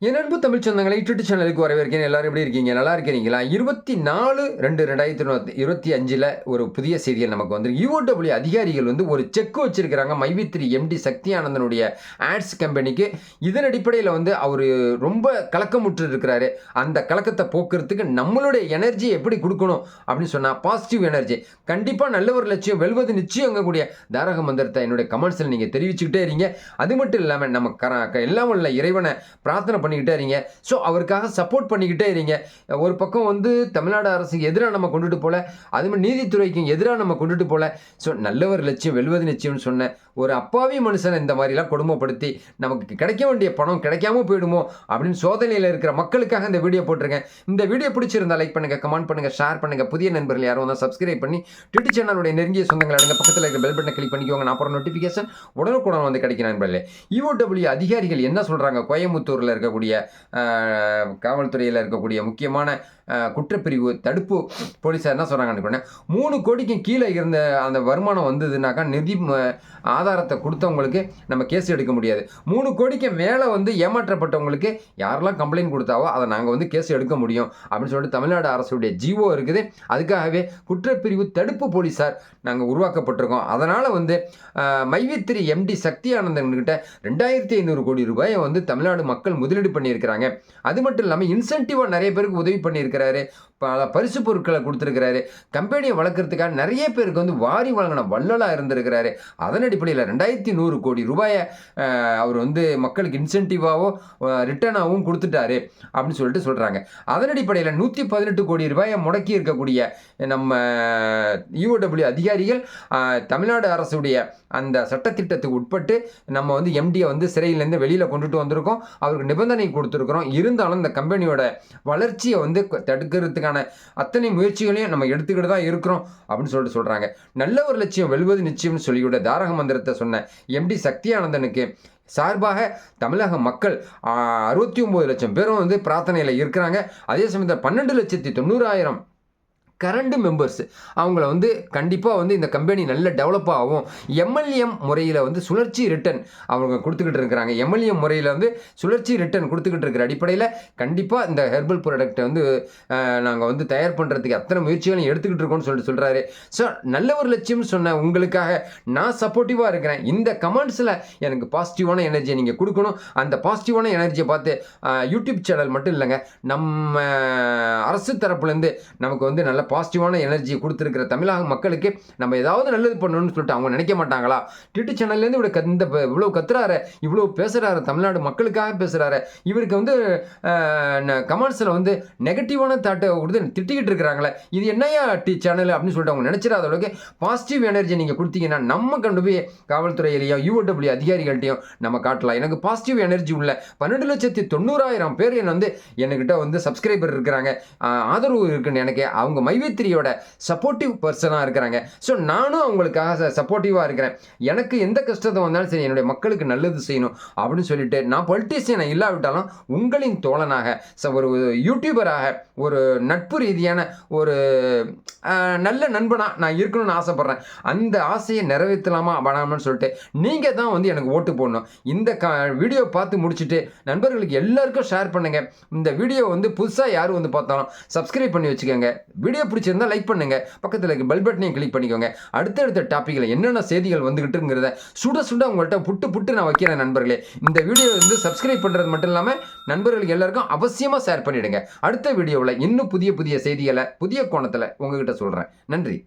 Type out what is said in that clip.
என் அன்பு தமிழ் சொந்தங்களை யூடியூப் சேனலுக்கு வரவேற்கிறேன். எல்லாரும் எப்படி இருக்கீங்க? நல்லா இருக்கிறீங்களா? இருபத்தி நாலு ரெண்டு ரெண்டாயிரத்தி இருபத்தி இருபத்தி அஞ்சில் ஒரு புதிய செய்திகள் நமக்கு வந்து யூஓடபிள்யூ அதிகாரிகள் வந்து ஒரு செக் வச்சிருக்கிறாங்க. மைவித்ரி எம்டி சக்தி ஆனந்தனுடைய ஆட்ஸ் கம்பெனிக்கு. இதன் அடிப்படையில் வந்து அவர் ரொம்ப கலக்கமுற்று இருக்கிறாரு அந்த கலக்கத்தை போக்குறதுக்கு நம்மளுடைய எனர்ஜி எப்படி கொடுக்கணும் அப்படின்னு சொன்னால் பாசிட்டிவ் எனர்ஜி கண்டிப்பாக நல்ல ஒரு லட்சியம் வெல்வது நிச்சயங்கக்கூடிய தாரக மந்திரத்தை என்னுடைய கமெண்ட்ஸில் நீங்கள் தெரிவிச்சுக்கிட்டே இருங்க. அது மட்டும் இல்லாமல் நம்ம கர க- எல்லாம் உள்ள இறைவனை பிரார்த்தனை பண்ணிக்கிட்டே இருங்க. ஸோ அவருக்காக சப்போர்ட் பண்ணிக்கிட்டே இருங்க. ஒரு பக்கம் வந்து தமிழ்நாடு அரசுக்கு எதிராக நம்ம கொண்டுட்டு போகல அது மாதிரி நீதித்துறைக்கு எதிராக நம்ம கொண்டுட்டு போகல ஸோ நல்லவர் லட்சியம் வெல்வது நிச்சயம்னு சொன்னேன் ஒரு அப்பாவி மனுஷனை இந்த மாதிரிலாம் கொடுமைப்படுத்தி நமக்கு கிடைக்க வேண்டிய பணம் கிடைக்காம போயிடுமோ அப்படின்னு சோதனையில் இருக்கிற மக்களுக்காக இந்த வீடியோ போட்டிருக்கேன். இந்த வீடியோ பிடிச்சிருந்தா லைக் பண்ணுங்க கமெண்ட் பண்ணுங்கள் ஷேர் பண்ணுங்க. புதிய நண்பர்கள் யாரும் வந்தால் சப்ஸ்கிரைப் பண்ணி ட்விட்டர் சேனலுடைய நெருங்கிய சொந்தங்கள் அடங்க பக்கத்தில் இருக்கிற பெல் பட்டனை கிளிக் பண்ணிக்கோங்க. நான் அப்புறம் நோட்டிஃபிகேஷன் உடனுக்குடன் வந்து கிடைக்கிறேன் நண்பர்களே. இஓடபிள்யூ அதிகாரிகள் என்ன சொல்கிறாங்க கோயம்புத்தூரில் இருக்கக்கூடிய இருக்கக்கூடிய காவல்துறையில் இருக்கக்கூடிய முக்கியமான குற்றப்பிரிவு தடுப்பு போலீஸார் என்ன சொல்கிறாங்கன்னு மூணு கோடிக்கு கீழே இருந்த அந்த வருமானம் வந்ததுனாக்கா நிதி ம- ஆதாரத்தை கொடுத்தவங்களுக்கு நம்ம கேஸ் எடுக்க முடியாது. மூணு கோடிக்கு மேலே வந்து ஏமாற்றப்பட்டவங்களுக்கு யாரெல்லாம் கம்ப்ளைண்ட் கொடுத்தாவோ அதை நாங்கள் வந்து கேஸ் எடுக்க முடியும் அப்படின்னு சொல்லிட்டு தமிழ்நாடு அரசுடைய ஜிஓ இருக்குது. அதுக்காகவே குற்றப்பிரிவு தடுப்பு போலீஸார் நாங்கள் உருவாக்கப்பட்டிருக்கோம். அதனால் வந்து மைவித்திரி எம்டி சக்தி ஆனந்தன்கிட்ட ரெண்டாயிரத்தி ஐநூறு கோடி ரூபாயை வந்து தமிழ்நாடு மக்கள் முதலீடு பண்ணியிருக்கிறாங்க. அது மட்டும் இல்லாமல் இன்சென்டிவாக நிறைய பேருக்கு உதவி பண்ணியிருக்கிறாரு. பல பரிசு பொருட்களை கொடுத்துருக்கிறாரு. கம்பெனியை வளர்க்குறதுக்காக நிறைய பேருக்கு வந்து வாரி வழங்கின வள்ளலாக இருந்திருக்கிறாரு. அதன் அடிப்படையில் ரெண்டாயிரத்தி நூறு கோடி ரூபாயை அவர் வந்து மக்களுக்கு இன்சென்டிவாகவும் ரிட்டர்னாகவும் கொடுத்துட்டாரு அப்படின்னு சொல்லிட்டு சொல்கிறாங்க அதன் அடிப்படையில் நூற்றி பதினெட்டு கோடி ரூபாயை முடக்கி இருக்கக்கூடிய நம்ம யூஓடபிள்யூ அதிகாரிகள் தமிழ்நாடு அரசுடைய அந்த சட்டத்திட்டத்துக்கு உட்பட்டு நம்ம வந்து எம்டியை வந்து சிறையிலேருந்து வெளியில் கொண்டுட்டு வந்திருக்கோம். அவருக்கு நிபந்தனை கொடுத்துருக்குறோம். இருந்தாலும் இந்த கம்பெனியோட வளர்ச்சியை வந்து தடுக்கிறதுக்கான அத்தனை முயற்சிகளையும் நம்ம எடுத்துக்கிட்டு தான் இருக்கிறோம் அப்படின்னு சொல்லிட்டு சொல்கிறாங்க நல்ல ஒரு லட்சியம் வெல்வது நிச்சயம்னு சொல்லிவிட தாரக மந்திரத்தை சொன்ன எம்டி சக்தியானந்தனுக்கு சார்பாக தமிழக மக்கள் அறுபத்தி ஒம்பது லட்சம் பேரும் வந்து பிரார்த்தனையில் இருக்கிறாங்க. அதே சமயத்தில் பன்னெண்டு லட்சத்தி தொண்ணூறாயிரம் கரண்ட் மெம்பர்ஸ் அவங்கள வந்து கண்டிப்பாக வந்து இந்த கம்பெனி நல்ல டெவலப் ஆகும். எம்எல்ஏஎம் முறையில் வந்து சுழற்சி ரிட்டர்ன் அவங்க கொடுத்துக்கிட்டு இருக்கிறாங்க. எம்எல்எம் முறையில் வந்து சுழற்சி ரிட்டர்ன் கொடுத்துக்கிட்டு இருக்கிற அடிப்படையில் கண்டிப்பாக இந்த ஹெர்பல் ப்ராடக்ட்டை வந்து நாங்கள் வந்து தயார் பண்ணுறதுக்கு அத்தனை முயற்சிகளையும் எடுத்துக்கிட்டு இருக்கோம்னு சொல்லிட்டு சொல்கிறாரு ஸோ நல்ல ஒரு லட்சியம் சொன்ன உங்களுக்காக நான் சப்போர்ட்டிவாக இருக்கிறேன். இந்த கமெண்ட்ஸில் எனக்கு பாசிட்டிவான எனர்ஜியை நீங்கள் கொடுக்கணும். அந்த பாசிட்டிவான எனர்ஜியை பார்த்து யூடியூப் சேனல் மட்டும் இல்லைங்க. நம்ம அரசு தரப்புலேருந்து நமக்கு வந்து நல்ல பாசிட்டிவான எனர்ஜி கொடுத்துருக்கிற தமிழக மக்களுக்கு நம்ம ஏதாவது நல்லது பண்ணணும்னு சொல்லிட்டு அவங்க நினைக்க மாட்டாங்களா? டிடி சேனல்லேருந்து இவ்வளோ கத் இந்த இவ்வளோ கத்துறாரு இவ்வளோ பேசுகிறாரு தமிழ்நாடு மக்களுக்காக பேசுகிறாரு இவருக்கு வந்து கமெண்ட்ஸில் வந்து நெகட்டிவான தாட்டை கொடுத்து திட்டிக்கிட்டு இருக்கிறாங்களே. இது என்னையா டி சேனல் அப்படின்னு சொல்லிட்டு அவங்க நினச்சிடாத அளவுக்கு பாசிட்டிவ் எனர்ஜி நீங்கள் கொடுத்தீங்கன்னா நம்ம கண்டு போய் காவல்துறையிலையும் யூஓடபிள்யூ அதிகாரிகள்ட்டையும் நம்ம காட்டலாம். எனக்கு பாசிட்டிவ் எனர்ஜி உள்ள பன்னெண்டு லட்சத்தி தொண்ணூறாயிரம் பேர் என்ன வந்து என்கிட்ட வந்து சப்ஸ்கிரைபர் இருக்கிறாங்க. ஆதரவு இருக்குன்னு எனக்கு அவங்க மை மைவித்திரியோட சப்போர்ட்டிவ் பர்சனாக இருக்கிறாங்க. ஸோ நானும் அவங்களுக்காக சப்போர்ட்டிவாக இருக்கிறேன். எனக்கு எந்த கஷ்டத்தை வந்தாலும் சரி என்னுடைய மக்களுக்கு நல்லது செய்யணும் அப்படின்னு சொல்லிட்டு நான் பொலிட்டீஷியனை இல்லாவிட்டாலும் உங்களின் தோழனாக ஒரு யூடியூபராக ஒரு நட்பு ரீதியான ஒரு நல்ல நண்பனாக நான் இருக்கணும்னு ஆசைப்பட்றேன். அந்த ஆசையை நிறைவேற்றலாமா வேணாமான்னு சொல்லிட்டு நீங்கள் தான் வந்து எனக்கு ஓட்டு போடணும். இந்த க வீடியோ பார்த்து முடிச்சுட்டு நண்பர்களுக்கு எல்லாருக்கும் ஷேர் பண்ணுங்கள் இந்த வீடியோ வந்து புதுசாக யார் வந்து பார்த்தாலும் சப்ஸ்கிரைப் பண்ணி வச்சுக்கோங்க. வீடியோ பிடிச்சிருந்தா லைக் பண்ணுங்கள் பக்கத்தில் இருக்க பெல் பட்டனையும் கிளிக் பண்ணிக்கோங்க. அடுத்தடுத்த டாப்பிக்கில் என்னென்ன செய்திகள் வந்துகிட்டுங்கிறத சுட சுட உங்கள்கிட்ட புட்டு புட்டு நான் வைக்கிறேன் நண்பர்களே. இந்த வீடியோ வந்து சப்ஸ்கிரைப் பண்ணுறது மட்டும் இல்லாமல் நண்பர்களுக்கு எல்லாருக்கும் அவசியமாக ஷேர் பண்ணிவிடுங்க அடுத்த வீடியோவில் இன்னும் புதிய புதிய செய்திகளை புதிய கோணத்தில் உங்ககிட்ட சொல்கிறேன் நன்றி.